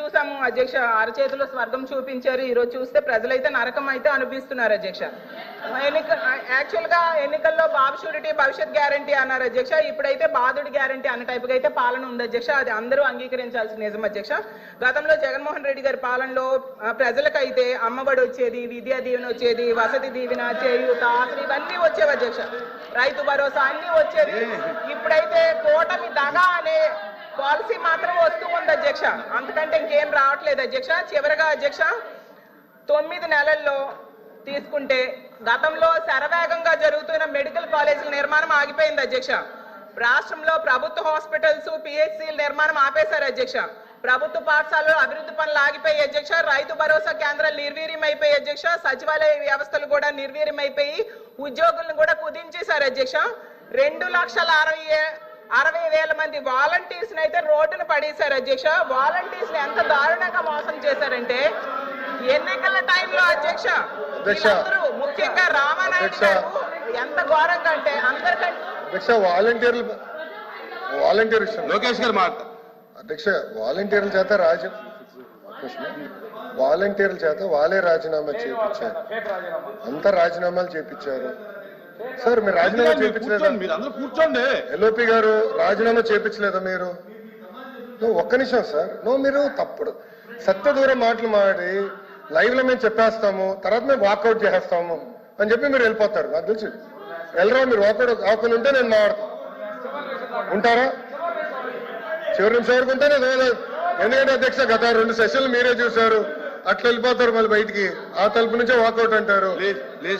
చూసాము అధ్యక్ష. అరచేతిలో స్వర్గం చూపించారు. ఈరోజు చూస్తే ప్రజలైతే నరకం అయితే అనిపిస్తున్నారు అధ్యక్ష. యాక్చువల్గా యాక్చువల్గా ఎన్నికల్లో బాబు షూరిటీ భవిష్యత్ గ్యారంటీ అన్నారు అధ్యక్ష. ఇప్పుడైతే బాధుడి గ్యారంటీ అన్న టైప్గా అయితే పాలన ఉంది అధ్యక్ష. అది అందరూ అంగీకరించాల్సిన నిజం అధ్యక్ష. గతంలో జగన్మోహన్ రెడ్డి గారి పాలనలో ప్రజలకైతే అమ్మఒడి వచ్చేది విద్యా దీవెన వచ్చేది వసతి దీవెన చేయూత అసలు ఇవన్నీ వచ్చేవి అధ్యక్ష. రైతు భరోసా అన్నీ వచ్చేది ఇప్పుడైతే కూటమి దగా అనే పాలసీ మాత్రం వస్తూ ఉంది అధ్యక్ష. అంతకంటే ఇంకేం రావట్లేదు అధ్యక్ష. చివరగా అధ్యక్ష తొమ్మిది నెలల్లో తీసుకుంటే గతంలో శరవేగంగా జరుగుతున్న మెడికల్ కాలేజీల నిర్మాణం ఆగిపోయింది అధ్యక్ష. రాష్ట్రంలో ప్రభుత్వ హాస్పిటల్స్ పిహెచ్సిల నిర్మాణం ఆపేశారు అధ్యక్ష. ప్రభుత్వ పాఠశాలలో అభివృద్ధి పనులు ఆగిపోయి అధ్యక్ష. రైతు భరోసా కేంద్రాలు నిర్వీర్యం అయిపోయి అధ్యక్ష. సచివాలయ వ్యవస్థలు కూడా నిర్వీర్యం అయిపోయి ఉద్యోగులను కూడా కుదించేశారు అధ్యక్ష. రెండు లక్షల అరవై అరవై వేల మంది వాలంటీర్స్ అయితే రోడ్డున పడేశారు అధ్యక్ష. వాలంటీర్స్ ఎంత దారుణంగా మోసం చేశారంటే ఎన్నికల టైంలో అధ్యక్ష. వీళ్ళందరూ ముఖ్యంగా రామానాయుడు. గారు ఎంత ఘోరంగా అంటే అందరికంటే అధ్యక్ష వాలంటీర్లు వాలంటీర్ విషయం లోకేష్ గారు మాట. అధ్యక్ష వాలంటీర్ల చేత రాజ వాలంటీర్ల చేత వాళ్ళే రాజీనామా చేయించారు అంతా రాజీనామాలు చేయించారు సార్ మీరు రాజీనామా చేయించలేదా కూర్చోండి మీరు అందరూ కూర్చోండి. ఎల్ఓపి గారు రాజీనామా చేయించలేదా మీరు? నువ్వు ఒక్క నిమిషం సార్. నువ్వు మీరు తప్పుడు సత్య దూరం మాటలు మాడి లైవ్లో మేము చెప్పేస్తాము తర్వాత మేము వాకౌట్ చేసేస్తాము అని చెప్పి మీరు వెళ్ళిపోతారు. నాకు తెలుసు. వెళ్ళరా మీరు వాకౌట్ ఆకుని ఉంటే నేను మాట్లాడతాను ఉంటారా? చివరి నిమిషం వరకు ఉంటే నేను వదలలేదు. ఎందుకంటే అధ్యక్ష గత రెండు సెషన్లు మీరే చూశారు. అట్లా వెళ్ళిపోతారు మళ్ళీ బయటికి. ఆ తలుపు నుంచే వాకౌట్ అంటారు.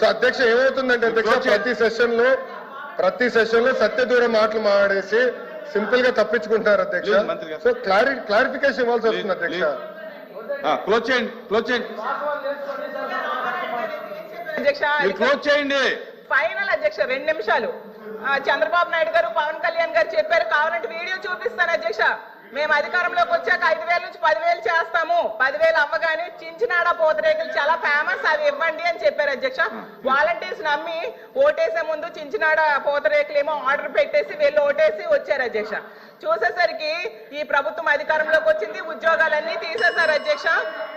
అధ్యక్ష ఏమవుతుందంటే అధ్యక్ష ప్రతి సెషన్లో ప్రతి సెషన్లో సత్య దూరం మాటలు మాడేసి సింపుల్గా తప్పించుకుంటున్నారు అధ్యక్ష. సో క్లారి క్లారిఫికేషన్ ఇవ్వాల్సి వస్తుంది అధ్యక్ష. క్లోజ్ చేయండి క్లోజ్ చేయండి. మీరు క్లోజ్ చేయండి. ఫైనల్ అధ్యక్ష రెండు నిమిషాలు. చంద్రబాబు నాయుడు గారు పవన్ కళ్యాణ్ గారు చెప్పారు కావాలంటే వీడియో చూపిస్తాను అధ్యక్ష. మేము అధికారంలోకి వచ్చాక ఐదు వేల నుంచి పదివేలు చేస్తాము. పదివేలు అవ్వగానే చించినాడ పూతరేకులు చాలా ఫేమస్ అవి ఇవ్వండి అని చెప్పారు అధ్యక్ష. వాలంటీర్స్ నమ్మి ఓటేసే ముందు చించినాడ పూతరేకులు ఏమో ఆర్డర్ పెట్టేసి వీళ్ళు ఓటేసి వచ్చారు అధ్యక్ష. చూసేసరికి ఈ ప్రభుత్వం అధికారంలోకి వచ్చింది ఉద్యోగాలన్నీ తీసేశారు అధ్యక్ష.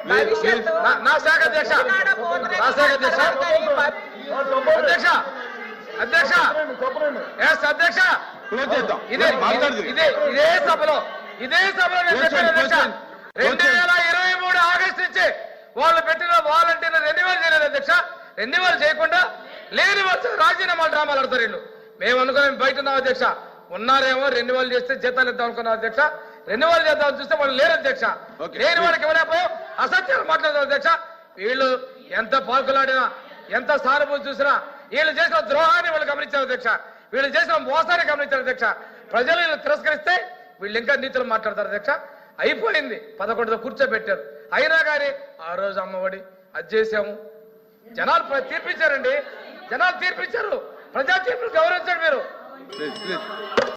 భవిష్యత్తు నా- నా శాఖ అధ్యక్ష. చించినాడ పూతరేకులు నా శాఖ అధ్యక్ష. తర్వాత ఈ ప- అధ్యక్ష అధ్యక్ష. ఎస్ అధ్యక్ష. క్లోజ్ చేద్దాం? ఇదే మాట్లాడదు? ఇదే ఇదే సభలో ఇదే సభలో నేను Question, చెప్పాను అధ్యక్ష. రెండు వేల ఇరవై మూడు ఆగస్టు నుంచి వాళ్ళు పెట్టిన వాలంటీర్ రెన్యువల్ చేయలేదు అధ్యక్ష. రెన్యువల్ చేయకుండా లేని వచ్చి రాజీనామాలు డ్రామాలు ఆడతారు వీళ్ళు. మేము అనుకున్నాం బయట ఉన్నాం అధ్యక్ష. ఉన్నారేమో రెన్యువల్ చేస్తే జీతాలు ఇద్దాం అనుకున్నాం అధ్యక్ష. రెన్యువల్ చేద్దాం చూస్తే వాళ్ళు లేరు అధ్యక్ష. లేని వాళ్ళకి ఇవ్వలేకపోయాం. అసత్యాలు మాట్లాడతారు అధ్యక్ష. వీళ్ళు ఎంత పాకులాడినా ఎంత సానుభూతి చూసినా వీళ్ళు చేసిన ద్రోహాన్ని వాళ్ళు గమనించారు అధ్యక్ష. వీళ్ళు చేసిన మోసాన్ని గమనించారు అధ్యక్ష. ప్రజలు వీళ్ళు తిరస్కరిస్తే వీళ్ళు ఇంకా నీతులు మాట్లాడతారు అధ్యక్ష. అయిపోయింది. పదకొండుతో కూర్చోబెట్టారు. అయినా కానీ ఆ రోజు అమ్మఒడి అది చేసాము జనాలు తీర్పిచ్చారండి. జనాలు తీర్పిచ్చారు. ప్రజా తీర్పును గౌరవించండి మీరు. 对对。